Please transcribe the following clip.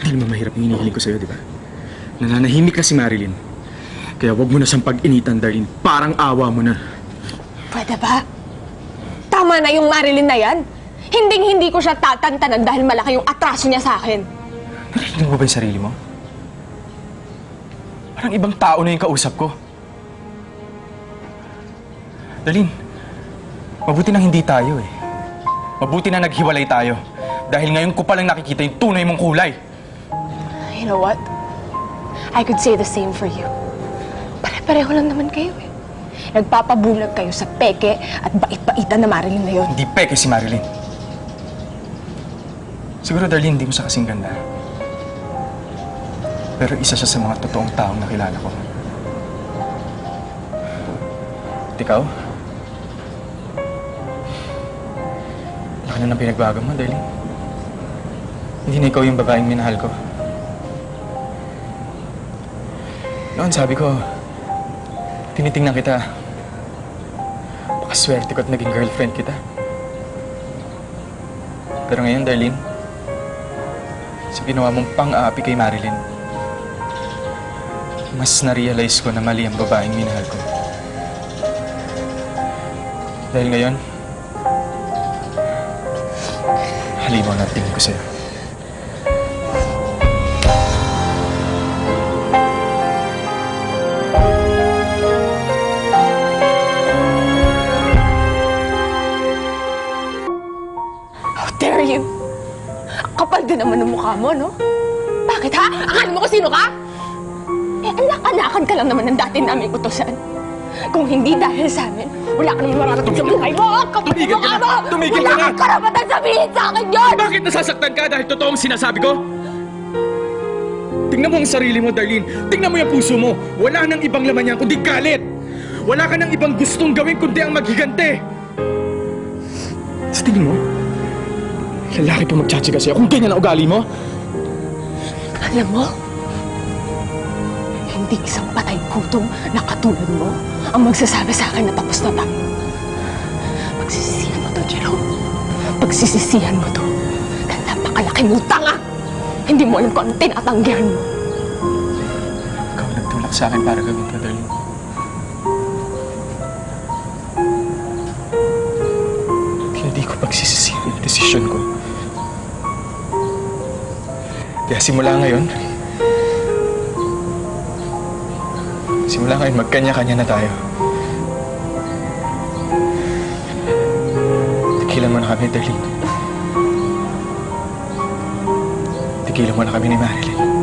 Hindi naman mahirap yung hinihiling ko sa'yo, di ba? Nananahimik na si Marilyn. Kaya wag mo na siyang pag-initan, Darlene. Parang awa mo na. Pwede ba? Tama na yung Marilyn na yan. Hinding-hindi ko siya tatantanan dahil malaki yung atraso niya sa akin. Narinig mo ba yung sarili mo? Parang ibang tao na yung kausap ko. Darlene, mabuti nang hindi tayo eh. Mabuti na naghiwalay tayo. Dahil ngayon ko palang nakikita yung tunay mong kulay. You know what? I could say the same for you. Pare-pareho lang naman kayo eh. Nagpapabulag kayo sa peke at bait-baitan na Marilyn na yun. Hindi peke si Marilyn. Siguro, Darlene, hindi mo siya kasing ganda. Pero isa siya sa mga totoong taong nakilala ko. At ikaw? Laki na ng pinagbago mo, Darlene. Hindi na ikaw yung babaeng minahal ko. Noon, sabi ko, tinitingnan kita. Pakaswerte ko at naging girlfriend kita. Pero ngayon, Darlene, sa ginawa mong pang-aapi kay Marilyn, mas na-realize ko na mali ang babaeng minahal ko. Dahil ngayon, halimaw na tingin ko sa'yo. Kapal naman ng mukha mo, no? Bakit ha? Akala mo ko sino ka? Eh, anak-anakan ka lang naman ng dati naming utosan. Kung hindi dahil sa amin, wala ka naman mararating sa buhay mo! Tumigil ka mukha na! mo! Tumigil wala ka na! kang karapatan sabihin sa akin yun! Bakit nasasaktan ka dahil totoong sinasabi ko? Tingnan mo ang sarili mo, Darlene. Tingnan mo yung puso mo. Wala nang ibang laman yan kundi galit. Wala ka nang ibang gustong gawin kundi ang maghigante. Sa tingin mo, lalaki pa magtsatsaga sa'yo kung ganyan ang ugali mo? Alam mo, hindi isang patay gutom na katulad mo ang magsasabi sa akin na tapos na tayo. Pagsisisihan mo to, Jerome. Pagsisisihan mo to. Dahil napakalaki mong tanga. Hindi mo alam kung anong tinatanggihan mo. Ikaw ang nagtulak sa akin para gawin to, Darlene. Hindi ko pagsisisihan yung desisyon ko. Kaya simula ngayon, simula ngayon, magkanya-kanya na tayo. Tigilan mo na kami, Darlene. Tigilan mo na kami ni Marilyn.